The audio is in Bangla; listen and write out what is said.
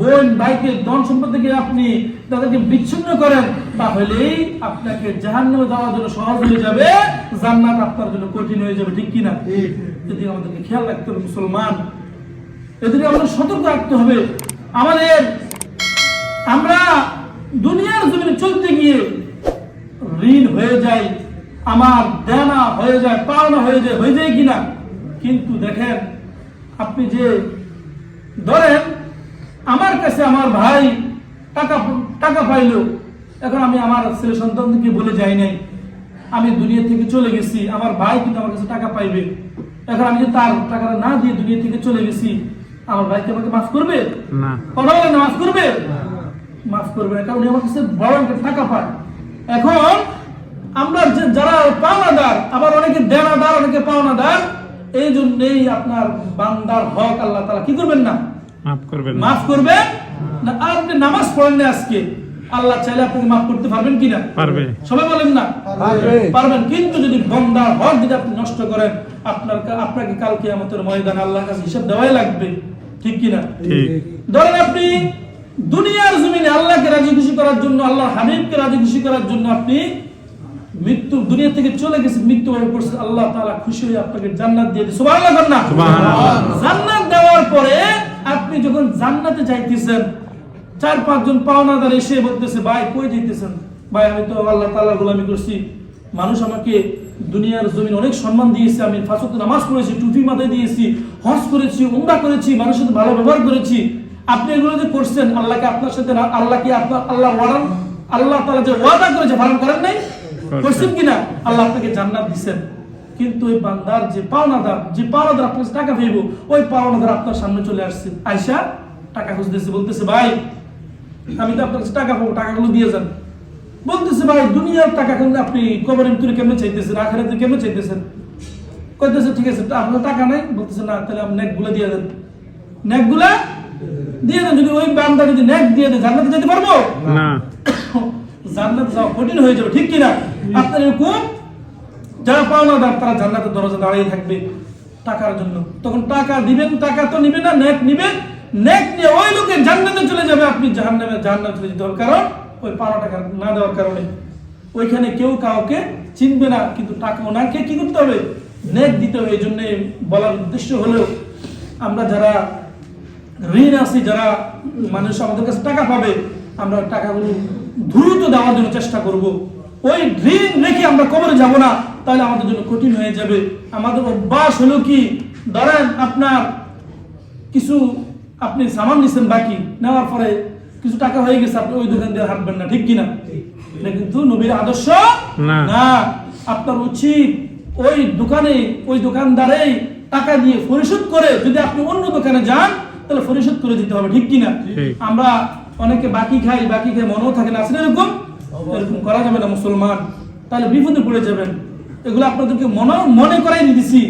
বোন ভাইকে ধন সম্পদ থেকে আপনি তাদেরকে বিচ্ছিন্ন করেন তাহলেই আপনাকে জাহান্নামে যাওয়ার জন্য সহজ হয়ে যাবে জান্নাত আপনার জন্য কঠিন হয়ে যাবে ঠিক কিনা? যদি আমাদেরকে খেয়াল রাখতে হবে মুসলমান। এদিকে আমাদের সতর্ক রাখতে হবে। আমাদের আমরা দুনিয়ার জমিনে চলতে গিয়ে ঋণ হয়ে যায় আমার দেনা হয়ে যায় পাওনা হয়ে যায় হয়ে যায় কিনা? কিন্তু দেখেন আপনি যে ধরেন আমার কাছে আমার ভাই টাকা টাকা পাইলো। এখন আমি আমার ছেলে সন্তানকে বলে যাই নাই। আমি দুনিয়া থেকে চলে গেছি আমার ভাই কিন্তু আমার কাছে টাকা পাইবে। এখন আমি যদি তার টাকাটা না দিয়ে দুনিয়া থেকে চলে গেছি আমার ভাইকে আমাকে মাফ করবে? না। কথা বলেন না মাফ করবে? মাফ করবে না কারণ আমার কাছে বড় একটা টাকা পায়। এখন আমরা যে যারা পাওনাদার আবার অনেকে দেনাদার অনেকে পাওনাদার এই জন্যই আপনার বান্দার হক আল্লাহ তালা কি করবেন না? মাফ করবেন না। মাফ করবেন? না আপনি নামাজ পড়েন না আজকে। আল্লাহ চাইলে আপনাকে মাফ করতে পারবেন কিনা? পারবে। সবাই বলেন না? পারবেন কিন্তু যদি বন্দার হক যদি আপনি নষ্ট করেন আপনার আপনাকে কালকে আমাদের ময়দানে আল্লাহর কাছে হিসাব দেওয়াই লাগবে। ঠিক কিনা? ধরেন আপনি দুনিয়ার জমিনে আল্লাহকে রাজি খুশি করার জন্য আল্লাহ হাবিবকে রাজি খুশি করার জন্য আপনি মৃত্যু দুনিয়া থেকে চলে গেছে মৃত্যু বরণ করছে আল্লাহ তাআলা খুশি হয়ে আপনাকে জান্নাত দিয়ে দিয়েছে সুবহানাল্লাহ না? সুবহানাল্লাহ। জান্নাত দেওয়ার পরে আপনি যখন জান্নাতে যাইতেছেন চার পাঁচজন পাওনাদার এসে বলতেছে ভাই কই যাইতেছেন? ভাই আমি তো আল্লাহ তাআলার গোলামি করছি। মানুষ আমাকে দুনিয়ার জমিন অনেক সম্মান দিয়েছে। আমি ফাঁসত নামাজ পড়েছি টুপি মাথায় দিয়েছি হজ করেছি উমরা করেছি মানুষের সাথে ভালো ব্যবহার করেছি। আপনি এগুলো যে করছেন আল্লাহকে আপনার সাথে আল্লাহকে আপনার আল্লাহ ওয়াদান আল্লাহ তাআলা যে ওয়াদা করেছে পালন করেন নাই? করছেন কিনা? আল্লাহ আপনাকে জান্নাত দিছেন। কিন্তু ওই বান্দার যে পাওনাদার যে পাওনাদার আপনার টাকা পেইব ওই পাওনাদার আপনার সামনে চলে আসছে। আয়সা টাকা খুঁজতেছে বলতেছে ভাই আমি তো আপনার কাছে টাকা পাবো টাকাগুলো দিয়ে যান। বলতেছে ভাই দুনিয়ার টাকা কিন্তু আপনি কবরের ভিতরে কেমনে চাইতেছেন? আখারাতে কেমনে চাইতেছেন? কইতেছে ঠিক আছে আপনার টাকা নাই। বলতেছে না তাহলে আপনি নেকগুলো দিয়ে দেন। নেকগুলা দিয়ে দেন যদি ওই বান্দা যদি নেক দিয়ে দেন জান্নাতে যেতে পারব? না। জান্নাত যাওয়া কঠিন হয়ে যাবে ঠিক কিনা? আপনার এরকম যারা পাওনাদার, তারা জান্নাতের দরজা দাঁড়িয়ে থাকবে টাকার জন্য। তখন টাকা দিবেন, টাকা তো নিবে না, নেক নিবেন নেক নিয়ে ওই লোকে জান্নাতে চলে যাবে, আপনি জাহান্নামে জাহান্নামে চলে যেতে হবে। কারণ ওই পাওনা টাকা না দেওয়ার কারণে ওইখানে কেউ কাউকে চিনবে না, কিন্তু টাকা ওনাকে কি করতে হবে? নেক দিতে হবে এই জন্য বলার উদ্দেশ্য হলেও আমরা যারা ঋণ আছে, যারা মানুষ আমাদের কাছে টাকা পাবে, আমরা টাকাগুলো দ্রুত দেওয়ার জন্য চেষ্টা করব। ওই ঋণ রেখে আমরা কবরে যাব না। তাহলে আমাদের জন্য কঠিন হয়ে যাবে। আমাদের অভ্যাস হলো কি? ধরেন আপনার কিছু আপনি সামান নিছেন বাকি নেওয়ার পরে কিছু টাকা হয়ে গেছে আপনি ওই দোকান দিয়ে হাঁটবেন না ঠিক কিনা? এটা কিন্তু নবীর আদর্শ? না। না। আপনার উচিত ওই দোকানে ওই দোকানদারেই টাকা দিয়ে পরিশোধ করে যদি আপনি অন্য দোকানে যান তাহলে পরিশোধ করে দিতে হবে ঠিক কিনা। আমরা অনেকে বাকি খাই বাকি খাই মনেও থাকে না আসলে এরকম? এরকম করা যাবে না মুসলমান। তাহলে বিপদে পড়ে যাবেন। এগুলো আপনাদেরকে মনে মনে করাই দিতেছি